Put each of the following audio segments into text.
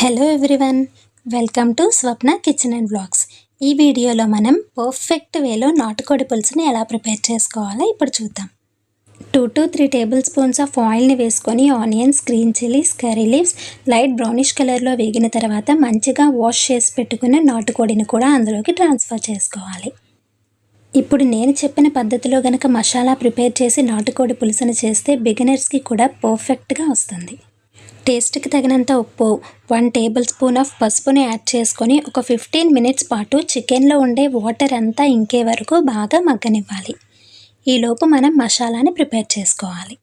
Hello everyone welcome to Swapna kitchen and blogs ఈ వీడియోలో మనం పర్ఫెక్ట్ వేలో నాటుకోడి పులుసుని ఎలా ప్రిపేర్ చేసుకోవాలో ఇప్పుడు చూద్దాం. Two to three tablespoons of ఆయిల్ని వేసుకొని onions green chillies curry leaves light brownish కలర్లో వేగిన తర్వాత మంచిగా వాష్ చేసి పెట్టుకున్న నాటుకోడిని కూడా అందులోకి ట్రాన్స్ఫర్ చేసుకోవాలి. ఇప్పుడు నేను చెప్పిన పద్ధతిలో గనక మసాలా ప్రిపేర్ చేసి నాటుకోడి పులుసును చేస్తే బిగినర్స్కి కూడా పర్ఫెక్ట్గా వస్తుంది. టేస్ట్కి తగినంత ఉప్పు వన్ టేబుల్ స్పూన్ ఆఫ్ పసుపుని యాడ్ చేసుకొని ఒక ఫిఫ్టీన్ మినిట్స్ పాటు చికెన్లో ఉండే వాటర్ అంతా ఇంకే వరకు బాగా మగ్గనివ్వాలి. ఈలోపు మనం మసాలాని ప్రిపేర్ చేసుకోవాలి.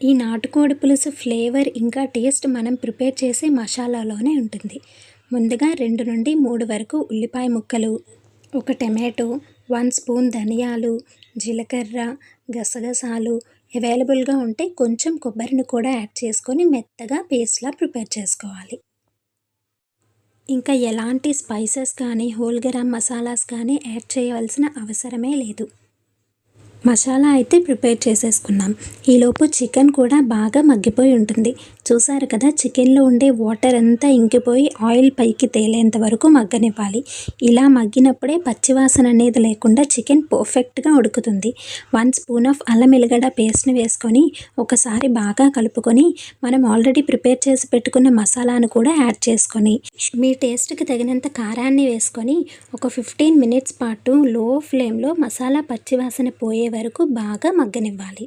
ఈ నాటుకోడి పులుసు ఫ్లేవర్ ఇంకా టేస్ట్ మనం ప్రిపేర్ చేసే మసాలాలోనే ఉంటుంది. ముందుగా రెండు నుండి మూడు వరకు ఉల్లిపాయ ముక్కలు ఒక టమాటో వన్ స్పూన్ ధనియాలు జీలకర్ర గసగసాలు అవైలబుల్గా ఉంటే కొంచెం కొబ్బరిని కూడా యాడ్ చేసుకొని మెత్తగా పేస్ట్లా ప్రిపేర్ చేసుకోవాలి. ఇంకా ఎలాంటి స్పైసెస్ కానీ హోల్ గరం మసాలాస్ కానీ యాడ్ చేయవలసిన అవసరమే లేదు. మసాలా అయితే ప్రిపేర్ చేసేసుకున్నాం. ఈలోపు చికెన్ కూడా బాగా మగ్గిపోయి ఉంటుంది. చూసారు కదా చికెన్లో ఉండే వాటర్ అంతా ఇంకిపోయి ఆయిల్ పైకి తేలేంత వరకు మగ్గనివ్వాలి. ఇలా మగ్గినప్పుడే పచ్చివాసన అనేది లేకుండా చికెన్ పర్ఫెక్ట్గా ఉడుకుతుంది. వన్ స్పూన్ ఆఫ్ అల్లం ఎల్లిగడ్డ పేస్ట్ని వేసుకొని ఒకసారి బాగా కలుపుకొని మనం ఆల్రెడీ ప్రిపేర్ చేసి పెట్టుకున్న మసాలాను కూడా యాడ్ చేసుకొని మీ టేస్ట్కి తగినంత కారాన్ని వేసుకొని ఒక ఫిఫ్టీన్ మినిట్స్ పాటు లో ఫ్లేమ్లో మసాలా పచ్చివాసన పోయే వరకు బాగా మగ్గనివ్వాలి.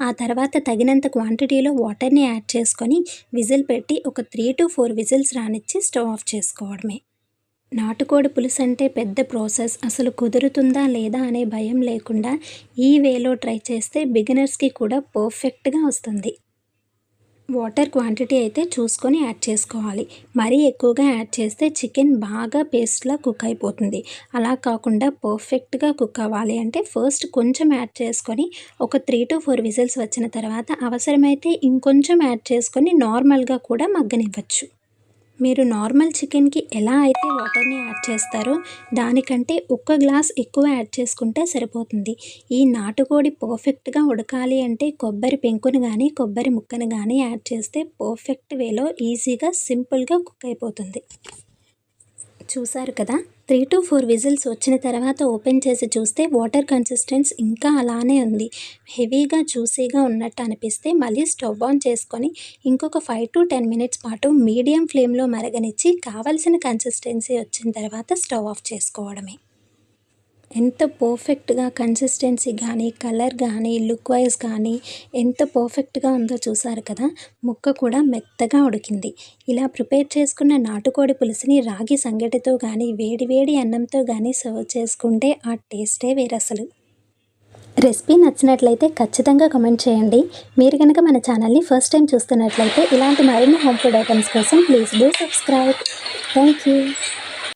ఆ తర్వాత తగినంత క్వాంటిటీలో వాటర్ని యాడ్ చేసుకొని విజిల్ పెట్టి ఒక త్రీ టు ఫోర్ విజిల్స్ రానిచ్చి స్టవ్ ఆఫ్ చేసుకోవడమే. నాటుకోడి పులుసు అంటే పెద్ద ప్రాసెస్ అసలు కుదురుతుందా లేదా అనే భయం లేకుండా ఈ వేలో ట్రై చేస్తే బిగినర్స్కి కూడా పర్ఫెక్ట్గా వస్తుంది. వాటర్ క్వాంటిటీ అయితే చూసుకొని యాడ్ చేసుకోవాలి. మరీ ఎక్కువగా యాడ్ చేస్తే చికెన్ బాగా పేస్ట్లా కుక్ అయిపోతుంది. అలా కాకుండా పర్ఫెక్ట్గా కుక్ అవ్వాలి అంటే ఫస్ట్ కొంచెం యాడ్ చేసుకొని ఒక త్రీ టు ఫోర్ విజిల్స్ వచ్చిన తర్వాత అవసరమైతే ఇంకొంచెం యాడ్ చేసుకొని నార్మల్గా కూడా మగ్గనివ్వచ్చు. మీరు నార్మల్ చికెన్కి ఎలా అయితే వాటర్ని యాడ్ చేస్తారో దానికంటే ఒక్క గ్లాస్ ఎక్కువ యాడ్ చేసుకుంటే సరిపోతుంది. ఈ నాటుకోడి పర్ఫెక్ట్గా ఉడకాలి అంటే కొబ్బరి పెంకును కానీ కొబ్బరి ముక్కను కానీ యాడ్ చేస్తే పర్ఫెక్ట్ వేలో ఈజీగా సింపుల్గా కుక్ అయిపోతుంది. చూసారు కదా? త్రీ టు ఫోర్ విజిల్స్ వచ్చిన తర్వాత ఓపెన్ చేసి చూస్తే వాటర్ కన్సిస్టెన్స్ ఇంకా అలానే ఉంది. హెవీగా జ్యూసీగా ఉన్నట్టు అనిపిస్తే మళ్ళీ స్టవ్ ఆన్ చేసుకొని ఇంకొక ఫైవ్ టు టెన్ మినిట్స్ పాటు మీడియం ఫ్లేమ్లో మరగనిచ్చి కావలసిన కన్సిస్టెన్సీ వచ్చిన తర్వాత స్టవ్ ఆఫ్ చేసుకోవడమే. ఎంత పర్ఫెక్ట్గా కన్సిస్టెన్సీ కానీ కలర్ కానీ లుక్ వైజ్ కానీ ఎంత పర్ఫెక్ట్గా ఉందో చూసారు కదా? ముక్క కూడా మెత్తగా ఉడికింది. ఇలా ప్రిపేర్ చేసుకున్న నాటుకోడి పులుసుని రాగి సంగటితో కానీ వేడివేడి అన్నంతో కానీ సర్వ్ చేసుకుంటే ఆ టేస్టే వేరసలు రెసిపీ నచ్చినట్లయితే ఖచ్చితంగా కమెంట్ చేయండి. మీరు కనుక మన ఛానల్ని ఫస్ట్ టైం చూస్తున్నట్లయితే ఇలాంటి మరిన్ని హోమ్ ఫుడ్ ఐటమ్స్ కోసం please do subscribe thank you